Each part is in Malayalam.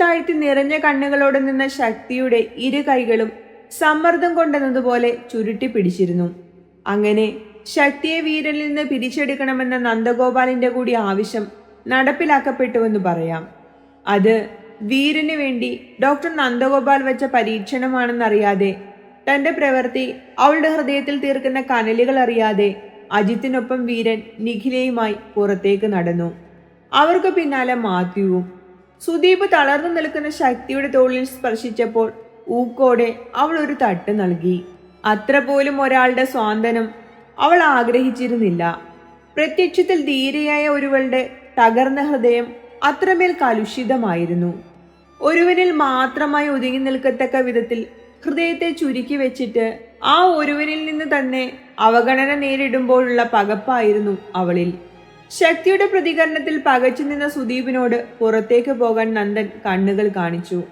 താഴ്ത്തി നിറഞ്ഞ കണ്ണുകളോട് നിന്ന ശക്തിയുടെ ഇരു കൈകളും സമ്മർദ്ദം കൊണ്ടെന്നതുപോലെ ചുരുട്ടി പിടിച്ചിരുന്നു. അങ്ങനെ ശക്തിയെ വീരനിൽ നിന്ന് പിരിച്ചെടുക്കണമെന്ന നന്ദഗോപാലിന്റെ കൂടി ആവശ്യം നടപ്പിലാക്കപ്പെട്ടുവെന്ന് പറയാം. അത് വീരന് വേണ്ടി ഡോക്ടർ നന്ദഗോപാൽ വെച്ച പരീക്ഷണമാണെന്നറിയാതെ തന്റെ പ്രവൃത്തി അവളുടെ ഹൃദയത്തിൽ തീർക്കുന്ന കനലുകൾ അറിയാതെ അജിത്തിനൊപ്പം വീരൻ നിഖിലയുമായി പുറത്തേക്ക് നടന്നു. അവർക്ക് പിന്നാലെ മാത്യുവും സുദീപ് തളർന്നു നിൽക്കുന്ന ശക്തിയുടെ തോളിൽ സ്പർശിച്ചപ്പോൾ ഊക്കോടെ അവൾ ഒരു തട്ട് നൽകി. അത്ര പോലും ഒരാളുടെ സ്വാന്തനം അവൾ ആഗ്രഹിച്ചിരുന്നില്ല. പ്രത്യക്ഷത്തിൽ ധീരയായ ഒരുവളുടെ തകർന്ന ഹൃദയം അത്രമേൽ കലുഷിതമായിരുന്നു. ഒരുവനിൽ മാത്രമായി ഒതുങ്ങി നിൽക്കത്തക്ക വിധത്തിൽ ഹൃദയത്തെ ചുരുക്കി വെച്ചിട്ട് ആ ഒരുവനിൽ നിന്ന് തന്നെ അവഗണന നേരിടുമ്പോഴുള്ള പകപ്പായിരുന്നു അവളിൽ. ശക്തിയുടെ പ്രതികരണത്തിൽ പകച്ചു നിന്ന സുദീപിനോട് പുറത്തേക്ക് പോകാൻ നന്ദൻ കണ്ണുകൾ കാണിച്ചു.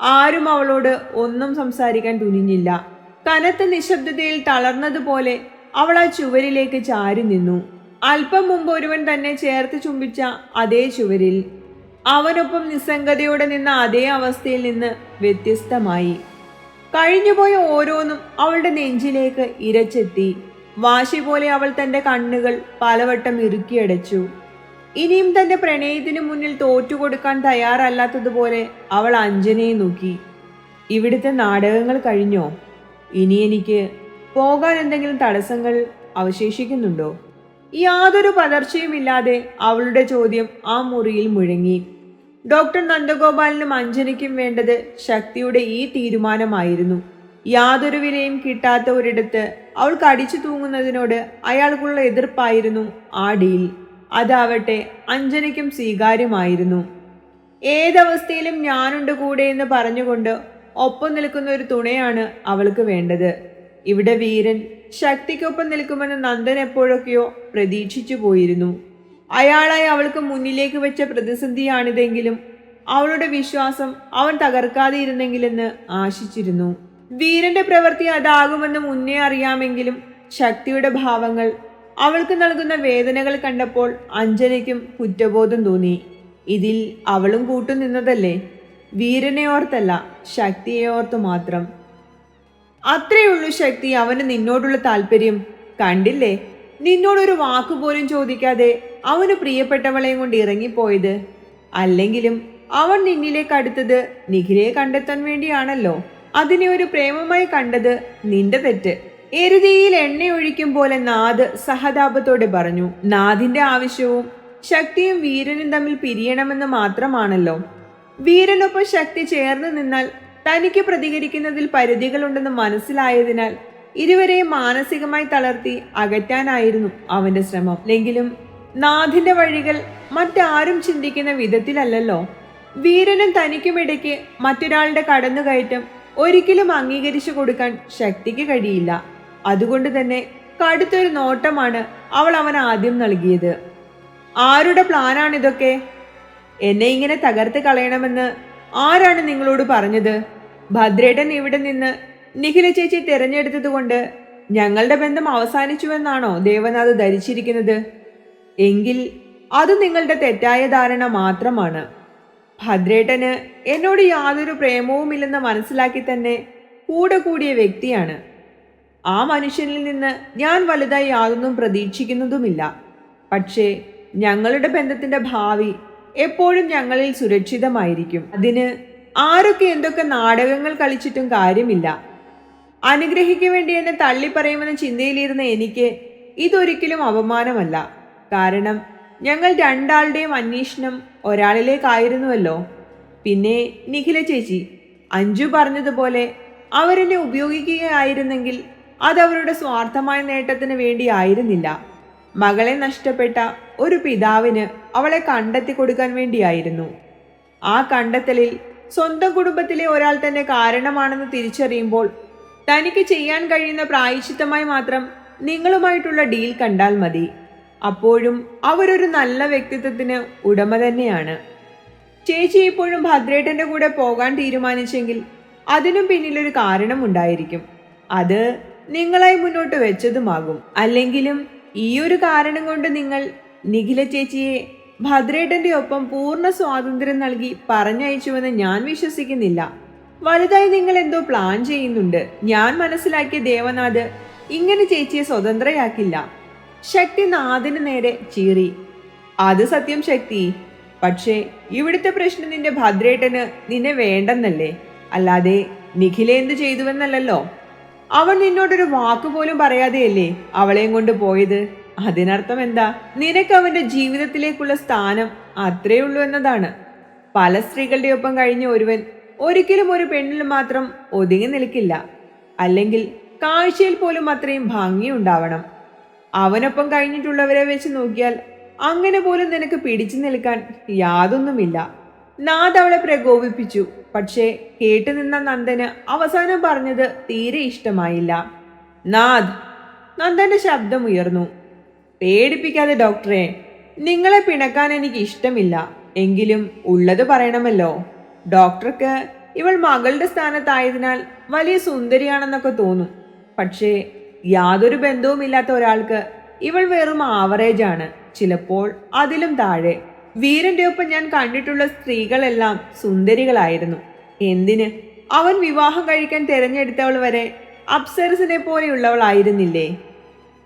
ആരും അവളോട് ഒന്നും സംസാരിക്കാൻ തുനിഞ്ഞില്ല. കനത്ത നിശബ്ദതയിൽ തളർന്നതുപോലെ അവൾ ആ ചുവരിലേക്ക് ചാരി നിന്നു. അല്പം മുമ്പ് ഒരുവൻ തന്നെ ചേർത്ത് ചുംബിച്ച അതേ ചുവരിൽ. അവനൊപ്പം നിസ്സംഗതയോടെ നിന്ന അതേ അവസ്ഥയിൽ നിന്ന് വ്യത്യസ്തമായി. കഴിഞ്ഞുപോയ ഓരോന്നും അവളുടെ നെഞ്ചിലേക്ക് ഇരച്ചെത്തി. വാശി പോലെ അവൾ തന്റെ കണ്ണുകൾ പലവട്ടം ഇറുക്കിയടച്ചു. ഇനിയും തന്റെ പ്രണയത്തിനു മുന്നിൽ തോറ്റുകൊടുക്കാൻ തയ്യാറല്ലാത്തതുപോലെ അവൾ അഞ്ജനയെ നോക്കി. ഇവിടുത്തെ നാടകങ്ങൾ കഴിഞ്ഞോ? ഇനി എനിക്ക് പോകാൻ എന്തെങ്കിലും തടസ്സങ്ങൾ അവശേഷിക്കുന്നുണ്ടോ? യാതൊരു പതർച്ചയുമില്ലാതെ അവളുടെ ചോദ്യം ആ മുറിയിൽ മുഴങ്ങി. ഡോക്ടർ നന്ദഗോപാലിനും അഞ്ജനയ്ക്കും വേണ്ടത് ശക്തിയുടെ ഈ തീരുമാനമായിരുന്നു. യാതൊരു വിലയും കിട്ടാത്ത ഒരിടത്ത് അവൾ അടിച്ചു തൂങ്ങുന്നതിനോട് അയാൾക്കുള്ള എതിർപ്പായിരുന്നു ആ ഡീൽ. അതാവട്ടെ അഞ്ജനയ്ക്കും സ്വീകാര്യമായിരുന്നു. ഏതവസ്ഥയിലും ഞാനുണ്ട് കൂടെ എന്ന് പറഞ്ഞുകൊണ്ട് ഒപ്പം നിൽക്കുന്ന ഒരു തുണയാണ് അവൾക്ക് വേണ്ടത്. ഇവിടെ വീരൻ ശക്തിക്കൊപ്പം നിൽക്കുമെന്ന് നന്ദൻ എപ്പോഴൊക്കെയോ പ്രതീക്ഷിച്ചു പോയിരുന്നു. അയാളായി അവൾക്ക് മുന്നിലേക്ക് വെച്ച പ്രതിസന്ധിയാണിതെങ്കിലും അവളുടെ വിശ്വാസം അവൻ തകർക്കാതെ ഇരുന്നെങ്കിലെന്ന് ആശിച്ചിരുന്നു. വീരന്റെ പ്രവൃത്തി അതാകുമെന്ന് മുന്നേ അറിയാമെങ്കിലും ശക്തിയുടെ ഭാവങ്ങൾ അവൾക്ക് നൽകുന്ന വേദനകൾ കണ്ടപ്പോൾ അഞ്ജനയ്ക്കും കുറ്റബോധം തോന്നി. ഇതിൽ അവളും കൂട്ടുനിന്നതല്ലേ വീരനെ ഓർത്തല്ല ശക്തിയെ മാത്രം. അത്രയുള്ളൂ ശക്തി അവന് നിന്നോടുള്ള താല്പര്യം. കണ്ടില്ലേ? നിന്നോടൊരു വാക്കുപോലും ചോദിക്കാതെ അവന് പ്രിയപ്പെട്ടവളെയും കൊണ്ട് ഇറങ്ങിപ്പോയത്. അല്ലെങ്കിലും അവൻ നിന്നിലേക്ക് അടുത്തത് നിഖിലയെ കണ്ടെത്താൻ വേണ്ടിയാണല്ലോ. അതിനെ ഒരു പ്രേമമായി കണ്ടത് നിന്റെ തെറ്റ്. എരുതിയിൽ എണ്ണ ഒഴിക്കും പോലെ നാദ് സഹതാപത്തോടെ പറഞ്ഞു നാദിന്റെ ആവശ്യവും ശക്തിയും വീരനും തമ്മിൽ പിരിയണമെന്ന് മാത്രമാണല്ലോ. വീരനൊപ്പം ശക്തി ചേർന്ന് നിന്നാൽ തനിക്ക് പ്രതികരിക്കുന്നതിൽ പരിധികളുണ്ടെന്ന് മനസ്സിലായതിനാൽ ഇരുവരെയും മാനസികമായി തളർത്തി അകറ്റാനായിരുന്നു അവന്റെ ശ്രമം. എങ്കിലും നാഥിന്റെ വഴികൾ മറ്റാരും ചിന്തിക്കുന്ന വിധത്തിലല്ലല്ലോ. വീരനും തനിക്കുമിടയ്ക്ക് മറ്റൊരാളുടെ കടന്നുകയറ്റം ഒരിക്കലും അംഗീകരിച്ചു കൊടുക്കാൻ ശക്തിക്ക് കഴിയില്ല. അതുകൊണ്ട് തന്നെ കടുത്തൊരു നോട്ടമാണ് അവൾ അവൻ ആദ്യം നൽകിയത്. ആരുടെ പ്ലാനാണിതൊക്കെ എന്നെ ഇങ്ങനെ തകർത്ത് കളയണമെന്ന് ആരാണ് നിങ്ങളോട് പറഞ്ഞത്? ഭദ്രേട്ടൻ ഇവിടെ നിന്ന് നിഖില ചേച്ചി തിരഞ്ഞെടുത്തതുകൊണ്ട് ഞങ്ങളുടെ ബന്ധം അവസാനിച്ചുവെന്നാണോ ദേവനാഥ് ധരിച്ചിരിക്കുന്നത്? എങ്കിൽ അത് നിങ്ങളുടെ തെറ്റായ ധാരണ മാത്രമാണ്. ഭദ്രേട്ടന് എന്നോട് യാതൊരു പ്രേമവുമില്ലെന്ന് മനസ്സിലാക്കി തന്നെ കൂടെ കൂടിയ വ്യക്തിയാണ്. ആ മനുഷ്യനിൽ നിന്ന് ഞാൻ വലുതായി യാതൊന്നും പ്രതീക്ഷിക്കുന്നതുമില്ല. പക്ഷേ ഞങ്ങളുടെ ബന്ധത്തിന്റെ ഭാവി എപ്പോഴും ഞങ്ങളിൽ സുരക്ഷിതമായിരിക്കും. അതിന് ആരൊക്കെ എന്തൊക്കെ നാടകങ്ങൾ കളിച്ചിട്ടും കാര്യമില്ല. അനുഗ്രഹിക്ക വേണ്ടി എന്നെ തള്ളിപ്പറയുമെന്ന ചിന്തയിലിരുന്ന എനിക്ക് ഇതൊരിക്കലും അപമാനമല്ല. കാരണം ഞങ്ങൾ രണ്ടാളുടെയും അന്വേഷണം ഒരാളിലേക്കായിരുന്നുവല്ലോ. പിന്നെ നിഖില ചേച്ചി അഞ്ജു പറഞ്ഞതുപോലെ അവരെന്നെ ഉപയോഗിക്കുകയായിരുന്നെങ്കിൽ അതവരുടെ സ്വാർത്ഥമായ നേട്ടത്തിന് വേണ്ടിയായിരുന്നില്ല. മകളെ നഷ്ടപ്പെട്ട ഒരു പിതാവിന് അവളെ കണ്ടെത്തി കൊടുക്കാൻ വേണ്ടിയായിരുന്നു. ആ കണ്ടെത്തലിൽ സ്വന്തം കുടുംബത്തിലെ ഒരാൾ തന്നെ കാരണമാണെന്ന് തിരിച്ചറിയുമ്പോൾ തനിക്ക് ചെയ്യാൻ കഴിയുന്ന പ്രായശ്ചിത്തമായി മാത്രം നിങ്ങളുമായിട്ടുള്ള ഡീൽ കണ്ടാൽ മതി. അപ്പോഴും അവരൊരു നല്ല വ്യക്തിത്വത്തിന് ഉടമ തന്നെയാണ്. ചേച്ചി ഇപ്പോഴും ഭദ്രേട്ടന്റെ കൂടെ പോകാൻ തീരുമാനിച്ചെങ്കിൽ അതിനും പിന്നിലൊരു കാരണമുണ്ടായിരിക്കും. അത് നിങ്ങളായി മുന്നോട്ട് വെച്ചതുമാകും. അല്ലെങ്കിലും ഈ ഒരു കാരണം കൊണ്ട് നിങ്ങൾ നിഖില ചേച്ചിയെ ഭദ്രേട്ടന്റെ ഒപ്പം പൂർണ സ്വാതന്ത്ര്യം നൽകി പറഞ്ഞയച്ചുവെന്ന് ഞാൻ വിശ്വസിക്കുന്നില്ല. വലുതായി നിങ്ങൾ എന്തോ പ്ലാൻ ചെയ്യുന്നുണ്ട്. ഞാൻ മനസ്സിലാക്കിയ ദേവനാഥ് ഇങ്ങനെ ചേച്ചിയെ സ്വതന്ത്രയാക്കില്ല. ശക്തി നാദിന് നേരെ ചീറി. അത് സത്യം ശക്തി. പക്ഷേ ഇവിടുത്തെ പ്രശ്നം നിന്റെ ഭദ്രേട്ടന് നിന്നെ വേണ്ടെന്നല്ലേ? അല്ലാതെ നിഖിലേന്ത് ചെയ്തുവെന്നല്ലോ ചെയ്തുവെന്നല്ലല്ലോ? അവൻ നിന്നോടൊരു വാക്കുപോലും പറയാതെയല്ലേ അവളെയും കൊണ്ട് പോയത്? അതിനർത്ഥം എന്താ? നിനക്ക് അവന്റെ ജീവിതത്തിലേക്കുള്ള സ്ഥാനം അത്രേ ഉള്ളൂ എന്നതാണ്. പല സ്ത്രീകളുടെ ഒപ്പം കഴിഞ്ഞ ഒരുവൻ ഒരിക്കലും ഒരു പെണ്ണിൽ മാത്രം ഒതുങ്ങി നിൽക്കില്ല. അല്ലെങ്കിൽ കാഴ്ചയിൽ പോലും അത്രയും ഭംഗിയുണ്ടാവണം. അവനൊപ്പം കഴിഞ്ഞിട്ടുള്ളവരെ വെച്ച് നോക്കിയാൽ അങ്ങനെ പോലും നിനക്ക് പിടിച്ചു നിൽക്കാൻ യാതൊന്നുമില്ല. നാഥ് അവളെ പ്രകോപിപ്പിച്ചു. പക്ഷേ കേട്ടു നിന്ന നന്ദന് അവസാനം പറഞ്ഞത് തീരെ ഇഷ്ടമായില്ല. നാദ് നന്ദന്റെ ശബ്ദം ഉയർന്നു. പേടിപ്പിക്കാതെ ഡോക്ടറെ നിങ്ങളെ പിണക്കാൻ എനിക്ക് ഇഷ്ടമില്ല. എങ്കിലും ഉള്ളത് പറയണമല്ലോ. ഡോക്ടർക്ക് ഇവൾ മകളുടെ സ്ഥാനത്തായതിനാൽ വലിയ സുന്ദരിയാണെന്നൊക്കെ തോന്നും. പക്ഷേ യാതൊരു ബന്ധവുമില്ലാത്ത ഒരാൾക്ക് ഇവൾ വെറും ആവറേജ് ആണ്. ചിലപ്പോൾ അതിലും താഴെ. വീരന്റെ ഒപ്പം ഞാൻ കണ്ടിട്ടുള്ള സ്ത്രീകളെല്ലാം സുന്ദരികളായിരുന്നു. എന്തിന്? അവൻ വിവാഹം കഴിക്കാൻ തിരഞ്ഞെടുത്തവൾ വരെ അപ്സരസിനെ പോലെയുള്ളവളായിരുന്നില്ലേ?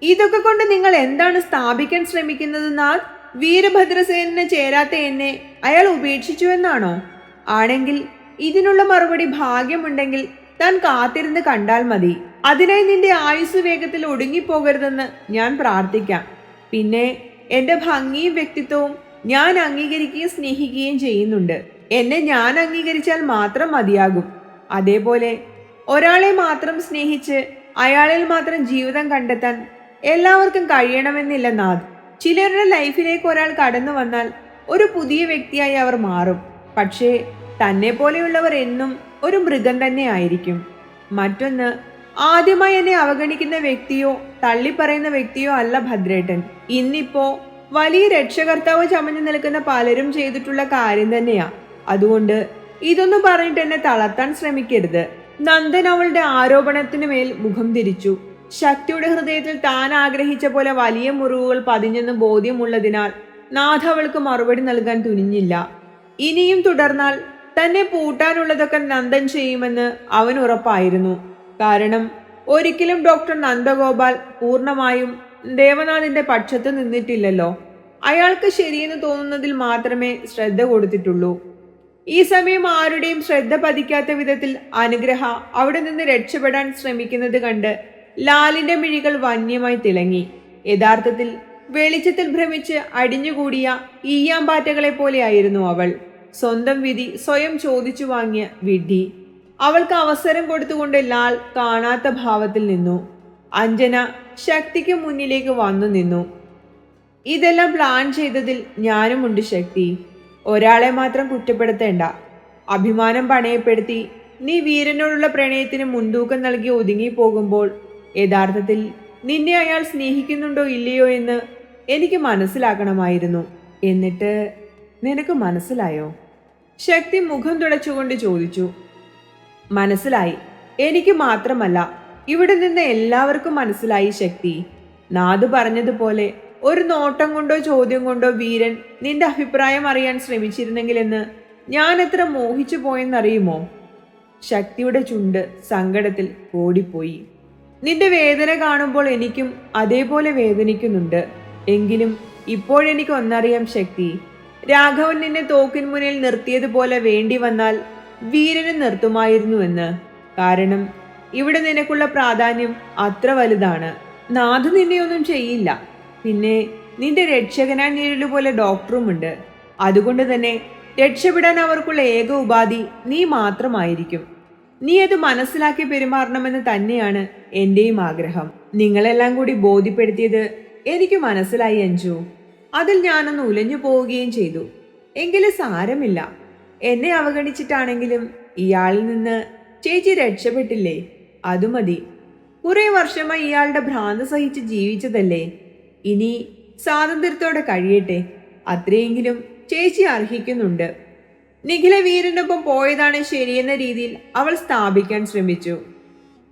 ഇതൊക്കെ കൊണ്ട് നിങ്ങൾ എന്താണ് സ്ഥാപിക്കാൻ ശ്രമിക്കുന്നത് വീരഭദ്രസേനന് ചേരാത്ത എന്നെ അയാൾ ഉപേക്ഷിച്ചു എന്നാണോ? ആണെങ്കിൽ ഇതിനുള്ള മറുപടി ഭാഗ്യമുണ്ടെങ്കിൽ താൻ കാത്തിരുന്ന് കണ്ടാൽ മതി. അതിനായി നിന്റെ ആയുസ് വേഗത്തിൽ ഒടുങ്ങിപ്പോകരുതെന്ന് ഞാൻ പ്രാർത്ഥിക്കാം. പിന്നെ എന്റെ ഭംഗിയും വ്യക്തിത്വവും ഞാൻ അംഗീകരിക്കുകയും സ്നേഹിക്കുകയും ചെയ്യുന്നുണ്ട്. എന്നെ ഞാൻ അംഗീകരിച്ചാൽ മാത്രം മതിയാകും. അതേപോലെ ഒരാളെ മാത്രം സ്നേഹിച്ച് അയാളിൽ മാത്രം ജീവിതം കണ്ടെത്താൻ എല്ലാവർക്കും കഴിയണമെന്നില്ല നാഥ്. ചിലരുടെ ലൈഫിലേക്ക് ഒരാൾ കടന്നു വന്നാൽ ഒരു പുതിയ വ്യക്തിയായി അവർ മാറും. പക്ഷേ തന്നെ പോലെയുള്ളവർ എന്നും ഒരു മൃഗം തന്നെ ആയിരിക്കും. മറ്റൊന്ന് ആദ്യമായി എന്നെ അവഗണിക്കുന്ന വ്യക്തിയോ തള്ളിപ്പറയുന്ന വ്യക്തിയോ അല്ല ഭദ്രേട്ടൻ. ഇന്നിപ്പോ വലിയ രക്ഷകർത്താവ് ചമഞ്ഞു നിൽക്കുന്ന പലരും ചെയ്തിട്ടുള്ള കാര്യം തന്നെയാ. അതുകൊണ്ട് ഇതൊന്നും പറഞ്ഞിട്ട് എന്നെ തളർത്താൻ ശ്രമിക്കരുത്. നന്ദൻ അവളുടെ ആരോപണത്തിനു മേൽ മുഖം തിരിച്ചു. ശക്തിയുടെ ഹൃദയത്തിൽ താൻ ആഗ്രഹിച്ച പോലെ വലിയ മുറിവുകൾ പതിഞ്ഞെന്ന് ബോധ്യമുള്ളതിനാൽ നാഥ അവൾക്ക് മറുപടി നൽകാൻ തുനിഞ്ഞില്ല. ഇനിയും തുടർന്നാൽ തന്നെ പൂട്ടാനുള്ളതൊക്കെ നന്ദൻ ചെയ്യുമെന്ന് അവൻ ഉറപ്പായിരുന്നു. കാരണം ഒരിക്കലും ഡോക്ടർ നന്ദഗോപാൽ പൂർണമായും ദേവനാഥിന്റെ പക്ഷത്ത് നിന്നിട്ടില്ലല്ലോ. അയാൾക്ക് ശരിയെന്ന് തോന്നുന്നതിൽ മാത്രമേ ശ്രദ്ധ കൊടുത്തിട്ടുള്ളൂ. ഈ സമയം ആരുടെയും ശ്രദ്ധ പതിക്കാത്ത വിധത്തിൽ അനുഗ്രഹ അവിടെ നിന്ന് രക്ഷപ്പെടാൻ ശ്രമിക്കുന്നത് കണ്ട് ലാലിന്റെ മിഴികൾ വന്യമായി തിളങ്ങി. യഥാർത്ഥത്തിൽ വെളിച്ചത്തിൽ ഭ്രമിച്ച് അടിഞ്ഞുകൂടിയ ഈയാമ്പാറ്റകളെ പോലെയായിരുന്നു അവൾ. സ്വന്തം വിധി സ്വയം ചോദിച്ചു വാങ്ങിയ വിഡ്ഢി. അവൾക്ക് അവസരം കൊടുത്തുകൊണ്ട് ലാൽ കാണാത്ത ഭാവത്തിൽ നിന്നു. അഞ്ജന ശക്തിക്ക് മുന്നിലേക്ക് വന്നു നിന്നു. ഇതെല്ലാം പ്ലാൻ ചെയ്തതിൽ ഞാനുമുണ്ട് ശക്തി. ഒരാളെ മാത്രം കുറ്റപ്പെടുത്തേണ്ട. അഭിമാനം പണയപ്പെടുത്തി നീ വീരനോടുള്ള പ്രണയത്തിന് മുൻതൂക്കം നൽകി ഒതുങ്ങിപ്പോകുമ്പോൾ യഥാർത്ഥത്തിൽ നിന്നെ അയാൾ സ്നേഹിക്കുന്നുണ്ടോ ഇല്ലയോ എന്ന് എനിക്ക് മനസ്സിലാക്കണമായിരുന്നു. എന്നിട്ട് നിനക്ക് മനസ്സിലായോ? ശക്തി മുഖം തുടച്ചുകൊണ്ട് ചോദിച്ചു. മനസ്സിലായി. എനിക്ക് മാത്രമല്ല ഇവിടെ നിന്ന് എല്ലാവർക്കും മനസ്സിലായി ശക്തി. നാദു പറഞ്ഞതുപോലെ ഒരു നോട്ടം കൊണ്ടോ ചോദ്യം കൊണ്ടോ വീരൻ നിന്റെ അഭിപ്രായം അറിയാൻ ശ്രമിച്ചിരുന്നെങ്കിലെന്ന് ഞാൻ എത്ര മോഹിച്ചു പോയെന്നറിയുമോ? ശക്തിയുടെ ചുണ്ട് സങ്കടത്തിൽ ഓടിപ്പോയി. നിന്റെ വേദന കാണുമ്പോൾ എനിക്കും അതേപോലെ വേദനിക്കുന്നുണ്ട്. എങ്കിലും ഇപ്പോഴെനിക്ക് ഒന്നറിയാം ശക്തി. രാഘവൻ നിന്നെ തോക്കിൻ മുന്നിൽ നിർത്തിയതുപോലെ വേണ്ടി വന്നാൽ വീരനെ നിർത്തുമായിരുന്നുവെന്ന്. കാരണം ഇവിടെ നിനക്കുള്ള പ്രാധാന്യം അത്ര വലുതാണ്. നാഥ് നിന്നെ ഒന്നും ചെയ്യില്ല. പിന്നെ നിന്റെ രക്ഷകനായി നേരിടുപോലെ ഡോക്ടറുമുണ്ട്. അതുകൊണ്ട് തന്നെ രക്ഷപ്പെടാൻ അവർക്കുള്ള ഏക ഉപാധി നീ മാത്രമായിരിക്കും. നീ അത് മനസ്സിലാക്കി പെരുമാറണമെന്ന് തന്നെയാണ് എന്റെയും ആഗ്രഹം. നിങ്ങളെല്ലാം കൂടി ബോധ്യപ്പെടുത്തിയത് എനിക്ക് മനസ്സിലായി അഞ്ചു അതിൽ ഞാനൊന്ന് ഉലഞ്ഞു പോവുകയും ചെയ്തു. എങ്കിലും സാരമില്ല. എന്നെ അവഗണിച്ചിട്ടാണെങ്കിലും ഇയാളിൽ നിന്ന് ചേച്ചി രക്ഷപ്പെട്ടില്ലേ? അതു മതി. കുറെ വർഷമായി ഇയാളുടെ ഭ്രാന്ത് സഹിച്ച് ജീവിച്ചതല്ലേ? ഇനി സ്വാതന്ത്ര്യത്തോടെ കഴിയട്ടെ. അത്രയെങ്കിലും ചേച്ചി അർഹിക്കുന്നുണ്ട്. നിഖില വീരനൊപ്പം പോയതാണ് ശരിയെന്ന രീതിയിൽ അവൾ സ്ഥാപിക്കാൻ ശ്രമിച്ചു.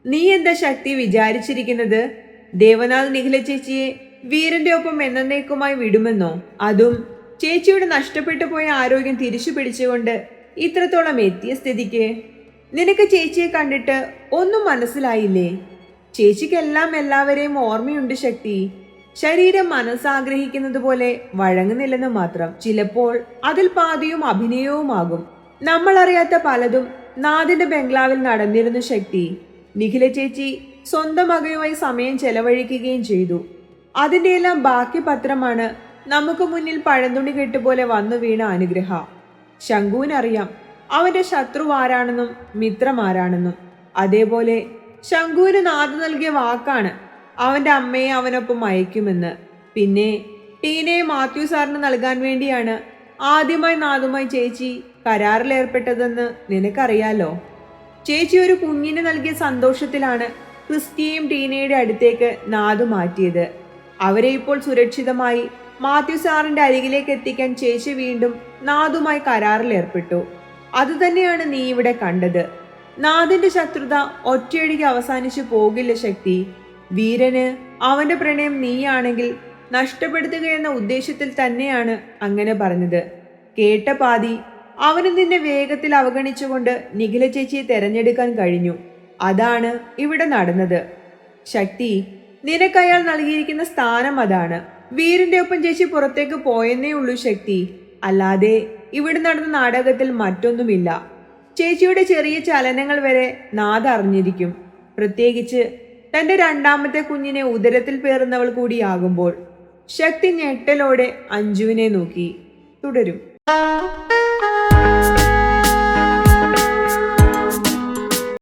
നീ എന്താ ശക്തി വിചാരിച്ചിരിക്കുന്നത്? ദേവനാഥ് നിഖില ചേച്ചിയെ വീരന്റെ ഒപ്പം എന്നേക്കുമായി വിടുമെന്നോ? അതും ചേച്ചിയുടെ നഷ്ടപ്പെട്ടു പോയ ആരോഗ്യം തിരിച്ചു പിടിച്ചുകൊണ്ട് ഇത്രത്തോളം എത്തിയ സ്ഥിതിക്ക്? നിനക്ക് ചേച്ചിയെ കണ്ടിട്ട് ഒന്നും മനസ്സിലായില്ലേ? ചേച്ചിക്കെല്ലാം എല്ലാവരെയും ഓർമ്മയുണ്ട് ശക്തി. ശരീരം മനസ്സാഗ്രഹിക്കുന്നത് പോലെ വഴങ്ങുന്നില്ലെന്ന് മാത്രം. ചിലപ്പോൾ അതിൽ പാതിയും അഭിനയവുമാകും. നമ്മൾ അറിയാത്ത പലതും നാദിന്റെ ബംഗ്ലാവിൽ നടന്നിരുന്നു ശക്തി. നിഖില ചേച്ചി സ്വന്തം മകയുമായി സമയം ചെലവഴിക്കുകയും ചെയ്തു. എല്ലാം ബാക്കി പത്രമാണ് നമുക്ക് മുന്നിൽ പഴന്തുണി കെട്ടുപോലെ വന്നു വീണ അനുഗ്രഹ. ശങ്കുവിനറിയാം അവന്റെ ശത്രു ആരാണെന്നും മിത്രമാരാണെന്നും. അതേപോലെ ശങ്കുവിന് നാഥ നൽകിയ വാക്കാണ് അവന്റെ അമ്മയെ അവനൊപ്പം അയക്കുമെന്ന്. പിന്നെ ടീനയെ മാത്യു സാറിന് നൽകാൻ വേണ്ടിയാണ് ആദ്യമായി നാഥുമായി ചേച്ചി കരാറിലേർപ്പെട്ടതെന്ന് നിനക്കറിയാലോ? ചേച്ചി ഒരു കുഞ്ഞിന് നൽകിയ സന്തോഷത്തിലാണ് ക്രിസ്റ്റിയെയും ടീനയുടെ അടുത്തേക്ക് നാദു മാറ്റിയത്. അവരെ ഇപ്പോൾ സുരക്ഷിതമായി മാത്യു സാറിന്റെ അരികിലേക്ക് എത്തിക്കാൻ ചേച്ചി വീണ്ടും നാദുമായി കരാറിലേർപ്പെട്ടു അതുതന്നെയാണ് നീ ഇവിടെ കണ്ടത്. നാദിന്റെ ശത്രുത ഒറ്റയടിക്ക് അവസാനിച്ചു പോകില്ല ശക്തി. വീരന് അവന്റെ പ്രണയം നീയാണെങ്കിൽ നഷ്ടപ്പെടുത്തുക എന്ന ഉദ്ദേശത്തിൽ തന്നെയാണ് അങ്ങനെ പറഞ്ഞത്. കേട്ട പാതി അവന് നിന്നെ വേഗത്തിൽ അവഗണിച്ചുകൊണ്ട് നിഖില ചേച്ചിയെ തെരഞ്ഞെടുക്കാൻ കഴിഞ്ഞു. അതാണ് ഇവിടെ നടന്നത്. ശക്തി നിനക്കയാൾ നൽകിയിരിക്കുന്ന സ്ഥാനം അതാണ്. വീരിന്റെ ഒപ്പം ചേച്ചി പുറത്തേക്ക് പോയെന്നേ ഉള്ളൂ ശക്തി. അല്ലാതെ ഇവിടെ നടന്ന നാടകത്തിൽ മറ്റൊന്നുമില്ല. ചേച്ചിയുടെ ചെറിയ ചലനങ്ങൾ വരെ നാദറിഞ്ഞിരിക്കും പ്രത്യേകിച്ച് തന്റെ രണ്ടാമത്തെ കുഞ്ഞിനെ ഉദരത്തിൽ പേറുന്നവൾ കൂടിയാകുമ്പോൾ ശക്തി ഞെട്ടലോടെ അഞ്ജുവിനെ നോക്കി. തുടരും.